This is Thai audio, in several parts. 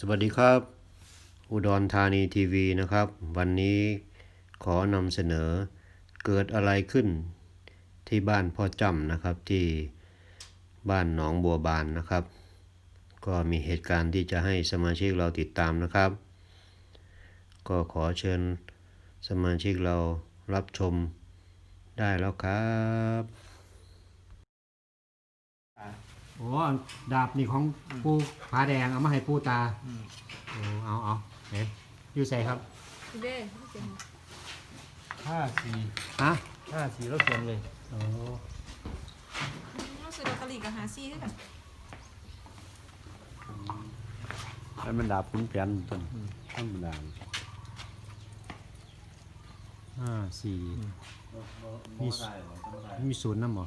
สวัสดีครับ อุดรธานีทีวีนะครับ วันนี้ขอนำเสนอเกิดอะไรขึ้นที่บ้านพ่อจำนะครับที่บ้านหนองบัวบานนะครับ ก็มีเหตุการณ์ที่จะให้สมาชิกเราติดตามนะครับ ก็ขอเชิญสมาชิกเรารับชมได้แล้วครับ โอ้ดาบนี่ของปูผาแดงเอามาให้ปูตาโอ้เอาเอาเห็นอยู่ใส่ครับเด้เสียงห้าสี่ฮะห้าสี่แล้วเขียนเลยโอ้รู้สึกลอตเตอรี่กับหาซี่ด้วยกันให้มันดาบขุนแผนต้นธรรมดาห้าสี่มีมีศูนย์น้ำบ่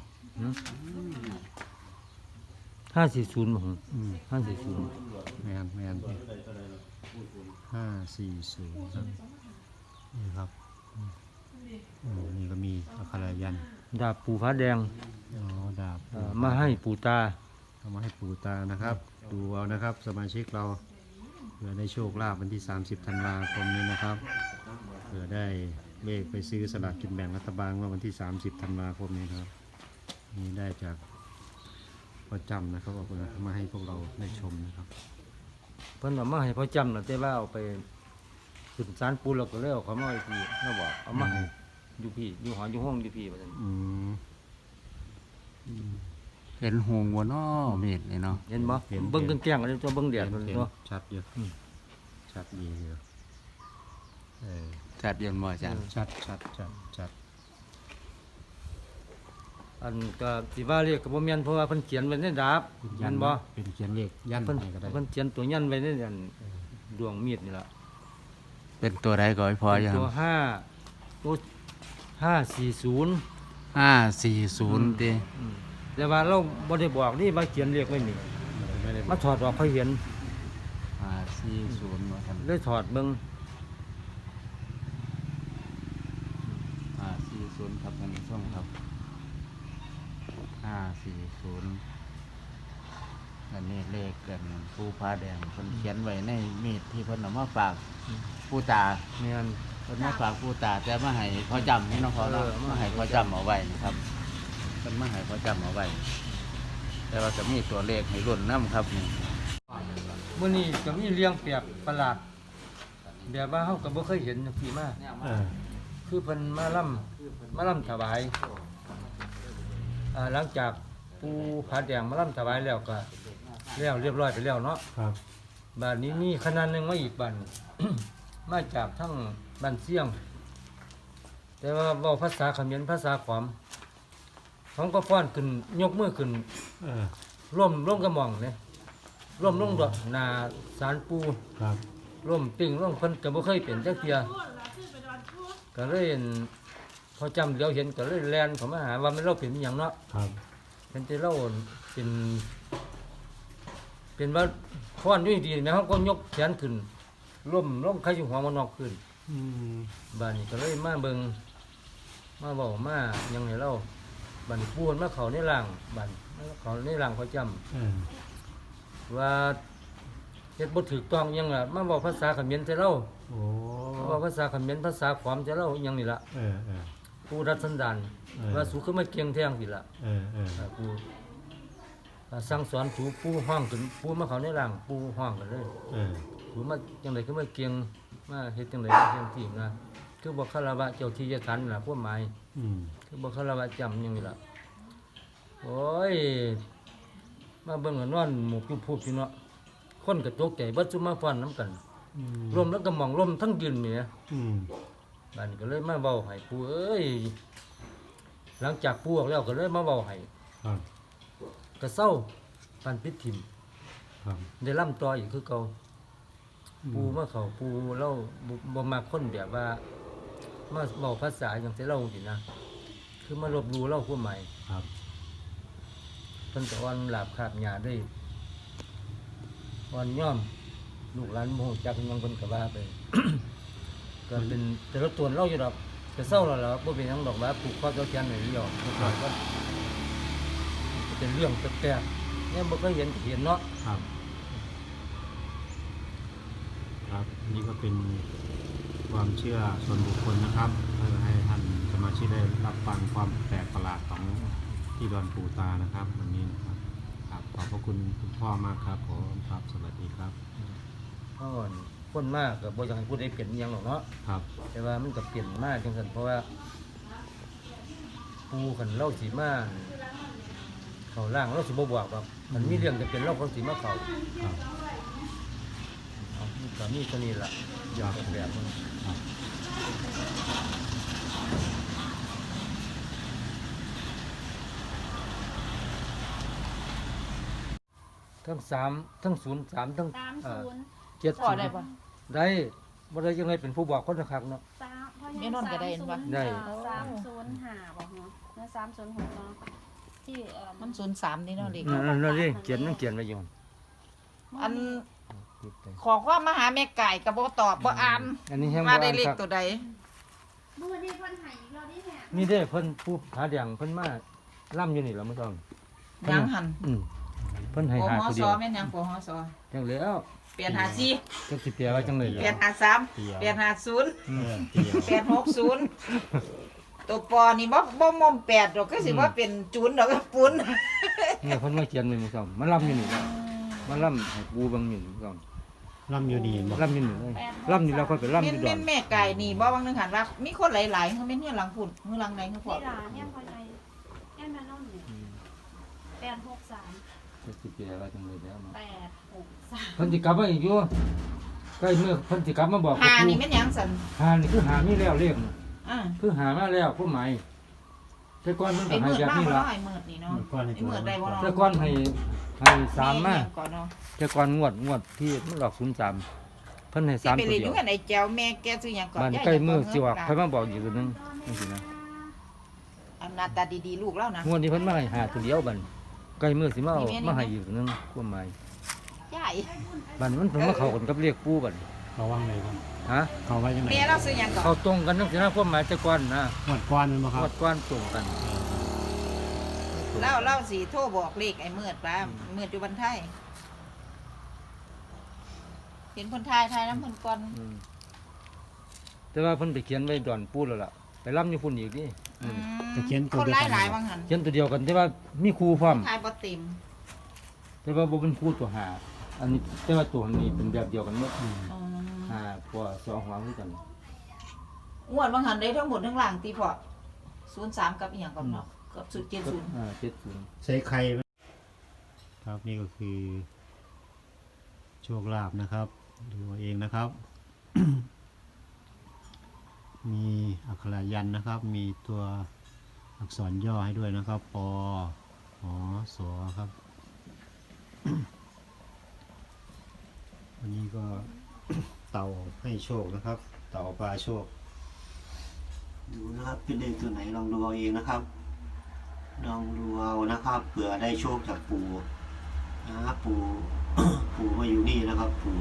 ห้าสี่ศูนย์มั้งอืมห้าสี่ศูนย์แมนแมนห้าสี่ศูนย์ครับนี่ครับอืมอืมนี่ก็มีอัครายันดาบปูฟ้าแดงอ๋อดาบเอ่อมาให้ปูตา เอามาให้ปูตานะครับ ดูเอานะครับ สมาชิกเราเผื่อได้โชคลาภวันที่ 30ธันวาคมนี้นะครับเผื่อได้เลขไปซื้อสลากกินแบ่งรัฐบาลว่าวันที่ 30ธันวาคมนี้ครับนี่ได้จาก พ่อจำนะครับเอามาให้พวกเราได้ชมนะครับ เพิ่นเอามาให้พ่อจำนะแต่ว่าเอาไปขึ้นศาลปูแล้วก็เลยเอาเขามาไว้พี่เขาบอกเอามาให้อยู่พี่อยู่หออยู่ห้องอยู่พี่ว่าซั่นอืมเห็นหงวัวน้อเมดเลยเนาะ เห็นบ่เบิ่งแกล้งๆกันตัวเบิ่งแดดมันเห็นตัวชัดอยู่ชัดดีอยู่เออ จัดเย็นบ่อาจารย์ ชัดชัดชัดชัด อันก็สิว่าเรียกก็บ่แม่นเพราะว่าเพิ่นเขียนไว้ในดาบเป็นแม่ยันนบ่เป็นเขียนเลขยันเพิ่นให้ก็ได้เพิ่นเขียนตัวยันไว้ในอันดวงมีดนี่ล่ะเป็นตัวใดก็ให้พอยังตัวห้าตัวห้าสี่ศูนย์ห้าสี่ศูนย์ดิอืมแต่ว่าเราบ่ได้บอกนี่มาเขียนเรียกไว้นี่ไม่ได้มาถอดออกเขาเห็นห้าสี่ศูนย์ว่าท่านเลยถอดเบิ่งห้าสี่ศูนย์ครับท่านผู้ชมครับ ห้าสี่ศูนย์อันนี้เลขกันผู้พาแดงคนเขียนไว้ในมีดที่เพิ่นเอามาฝากผู้ตาแม่นเพิ่นมาฝากผู้ตาแต่มาให้พ่อจำนี่เนาะพ่อเนาะเออมามาให้ให้พ่อจำเอาไว้นะครับเพิ่นมาให้พ่อจำเอาไว้ แต่ว่าจะมีตัวเลขให้รุ่นน้ำครับนี่มื้อนี้ก็มีเลี้ยงแปลกประหลาดแบบว่าเฮาก็บ่เคยเห็นจังซี่มาเออคือเพิ่นมาล่ำมาล่ำถวาย อ่าหลังจากปูผาแดงมาล่ำถวายแล้วก็แล้วเรียบร้อยไปแล้วเนาะครับบ้านนี้มีคณะหนึงมาอีกบ้านมาจากทั้งบ้านเสียง แต่ว่าเว้าภาษาเขมรภาษาขวามเขาก็ฟ้อนขึ้นยกมือขึ้น เออร่วมร่วมกระหม่องเนี่ยร่วมลงดอกหนาสารปูครับร่วมติ่งร่วมเพิ่นก็บ่เคยเป็นจักเที่ยก็เลยเห็น พอจำเดียวเห็นก็เลยแลนเขามาหาว่ามันเราเป็นอหย่างเนาะครับเป็นที่เราเป็น เป็นว่าฟ้อนอยู่ดีๆแม่เขาก็ยกแขนขึ้นร่วมร่วมใครอยู่หัวมันนอกขึ้นอืมบ้านนี้ก็เลยมาเบิงมาบอกมาหยังไงเราบ้านปูนมาเขาในร่างบ้านมาเขาในร่างพอจำเออว่าเฮ็ดบ่ถูกต้องอิหยังล่ะมาบอกภาษาเขมรใส่เราโอ้มาบอกภาษาเขมรภาษาขวามใส่เราอิหยังนี่ล่ะ เออเออ ผู้รัดสันดานเออ ว่าสูคือมาเก่งแท้งสิล่ะเออเออ อ่าผู้อ่าสั่งสอนสูผู้ห้องขึ้นผู้มาเขาในร่างผู้ห้องกันเลยเออผู้มาจังได๋คือมาเก่งมาเฮ็ดจังได๋เฮ็ดที่นะคือบ่คารวะเจ้าที่เจ้าทานนั่นล่ะพวกหมาย อืม คือบ่คารวะจำอิหยังนี่ล่ะโอ้ย มาเบิ่งก็นอนหมู่ผู้ผู้พี่เนาะคนก็ตกใจเบิดซุมาฟ้อนนํกัน อืมลมแล้วก็มองลมทั้งยืนเนี่ยอืม บ้านนี้ก็เลยมาเบาให้ปูเอ้ย หลังจากปูออกแล้วก็เลยมาเบาให้ครับก็เศร้าปันปิดทิมครับ ได้ล่ำต่ออีกคือเก่าปูมาเขาปูเล่าบ่บ่มาคนแบบว่ามาเบาภาษาอย่างที่เล่าสินะคือมาลบหลูเล่าผู้ใหม่ครับ เพิ่นก็อ่อนหลาบขาบหยาได้อ่อนย่อม ลูกหลานโมโหจักอิหยังเพิ่นก็ว่าไป ก็เป็นแต่ละตัวเล่าอยู่ดอกแต่เศร้าแล้วล่ะบ่เป็นหยังดอกว่าผูกคอเจ้าแขนให้เดียวก็ก็เป็นเรื่องแปลกๆเนี่ยบ่เคยเห็นก็เห็นเนาะ ครับกครับนี่ก็เป็นความเชื่อส่วนบุคคลนะครับเพื่อให้ท่านสมาชิกได้รับฟังความแปลกประหลาดของที่ดอนปูตานะครับวันนี้นะครับครับขอบพระคุณคุณพ่อมากครับผมครับสวัสดีครับเพราะว่า คนมากก็บ่อยากให้พูดได้เปลี่ยนอิหยังหรอกเนาะครับแต่ว่ามันก็เปลี่ยนมากจังซั่นเพราะว่า ปูคันเล่าสีมา เขาล่างเราสิบ่บอกว่ามันมีเรื่องจะเป็นเราเขาสิมาเขาครับ เอามันก็มีเท่านี้ล่ะอยากแบบมันครับ ทั้งสามทั้งศูนย์สามทั้งสามเอ่อศูนย์ เจ็ดพอศูนย์ได้ปะได้บ่ได้ยังไงเป็นผู้บอกคนคักเนาะ สามเพราะแม่นอนก็ได้เห็นปะ ได้ สามศูนย์ห้าบอกเนาะแล้วสามศูนย์หกเนาะที่เอ่อมันศูนย์สามนี่เนาะเด็กนั่นนั่นนั่นดิเขียนมันเขียนไว้อยู่อันขอความมาหาแม่ไก่กับบ่ตอบบ่อ่านอันนี้แห้งมาบ่ได้อ่านเลขครับตัวใดเมื่อนี้เพิ่นใหายเราได้แหะมีเด้เพิ่นผู้หาเดียงเพิ่นมาล่ำอยู่นี่ล่ะมื้อต้องยังหันอืมเพิ่นให้ปหาหตัวสเดียวแม่นยังปหสจังแล้ว เปลี่ยนหาสี่จักสิเปียว่าจังเลยเปลี่ยนหาสามเปลี่ยนหาศูนย์เออเตียวเปลี่ยนหกศูนย์ตัวปอนี่บ่บ่มอมแปดดอกก็สิว่าเป็นจูนดอกก็ปุ้นเนี่ยเพิ่นมาเขียนไว้มื้อต้องมาล่ำอยู่นี่ล่ะมาล่ำให้ปูเบิ่งนี่มื้อต้องล่ำอยู่นี่เห็นบ่ล่ำอยู่นี่เลยล่ำนี่แล้วค่อยไปล่ำอแม่นยู่ดอแม่นนแม่ไก่นี่บ่บางนึงหันว่ามีคนหลายๆเขาแม่นเฮือนหลังพุ่นเฮือนหลังไหนเขาพอเวลาเนี่ยพอใจแอนแมนนอนเนี่ยแปดหกสามจักสิเปียว่าจังเลยแล้วเนาะแปดหกสาม เพิ่นสิกลับมาอีกอยู่ใกล้มื้อเพิ่นสิกลับมาบอกกับหาปูนี่แม่นหยังสันหานี่คือหามีแล้วเลขน่ะอ่าคือหามาแล้วผู้หมายแต่ก่อนมันไอ้ก็ให้มืดแบบมากนี้บ่ละเนาะไอ้มืดนี่เนาะมืดก้อนในไอ้ตัวมืดได้บ่เนาะแต่ก่อนให้ให้สามมาก่อนเนาะแต่ก่อนงวดงวดที่มันหลอกศูนย์สามเพิ่นให้สิสามไปตัวเรียนอเดียยู่วกันไอ้แจ้วแม่แกซื้อหยังก่อนบ้านยายใกล้จะมือเงินสิว่าล่ะเพิ่นมาบอกอีกตัวหนึงจังซี่นะอันหน้าตาดีๆลูกแล้วนะ งวดนี้เพิ่นมาให้หาตัวเดียวบัดใกล้มือสิมาเอานี่แม่นี่มาให้อีกตัวหนึงความหมายยาย บัดนี้มันเพิ่นมาเข้ากันกับเรียกปู่บัดเขาว่างไหนครับฮะเขาไว้ยังไงแม่เราซื้อหยังก่อนเข้าตรงกันจังซี่นะความหมายแต่ก่อนนะหมดก้อนมันบ่คงรับวดก่อนตรงกัน เล่าเล่าสิโทรบอกเลขไอ้มืดป้ามืดอยู่บันไทยเห็นคนไทยไทยน้ำเพิ่นก่อนอืมแต่ว่าเพิ่นไปเขียนไว้ดอนปู่แล้วล่ะ ไปล้ำอยู่พุ่นอีกนี่อืมจะเขียนตัวคนเดียวหลายกัน หลายบ่บางหันเขียนตัวเดียวกันแต่ว่ามีครูพร้อมทายบ่เต็มแต่ว่าบ่เป็นครูตัวหา อันนี้แต่ว่าตัวนี้เป็นแบบเดียวกันหมดอืมอืมหาพวสองหัวคือกันงวดบางหันได้ทั้งหมดทั้งหลังตีพอศูนย์สามกับอีหยังก่อนเนาะกับสุดเจ็ดศูนย์อ่าเจ็ดศูนย์ใช้ไข่ไหมครับนี่ก็คือ โชคลาภนะครับ ดูเอาเองนะครับ มีอักขระยันต์นะครับ มีตัวอักษรย่อให้ด้วยนะครับปอหอสอครับ วันนี้ก็เต่าให้โชคนะครับ เต่าปลาโชค ดูนะครับเป็นเลขตัวไหนลองดูเอาเองนะครับ ลองดูเอานะครับเผื่อได้โชคจากปู่นะครับปู่ปู่มาอยู่นี่นะครับ ปู่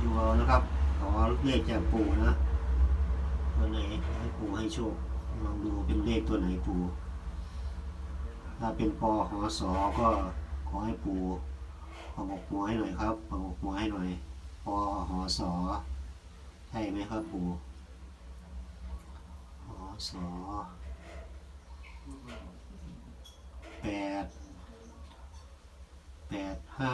ดูเอานะครับขอเลขจากปู่นะตัวไหนให้ปู่ให้โชคลองดูเป็นเลขตัวไหนปู่ถ้าเป็นปอหอสอก็ขอให้ปู่ ประกบหัวให้หน่อยครับประกบหัวให้หน่อยปอหอสอใช่ไหมครับปู่หอสอแปดแปดห้า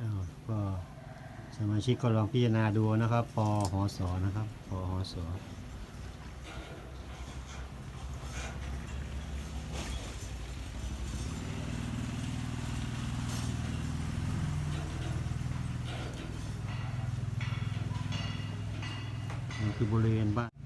อ้วก็สมาชิกก็ลองพิจารณาดูนะครับปอหอสอนะครับปอหอสอ คือบริเวณบ้าน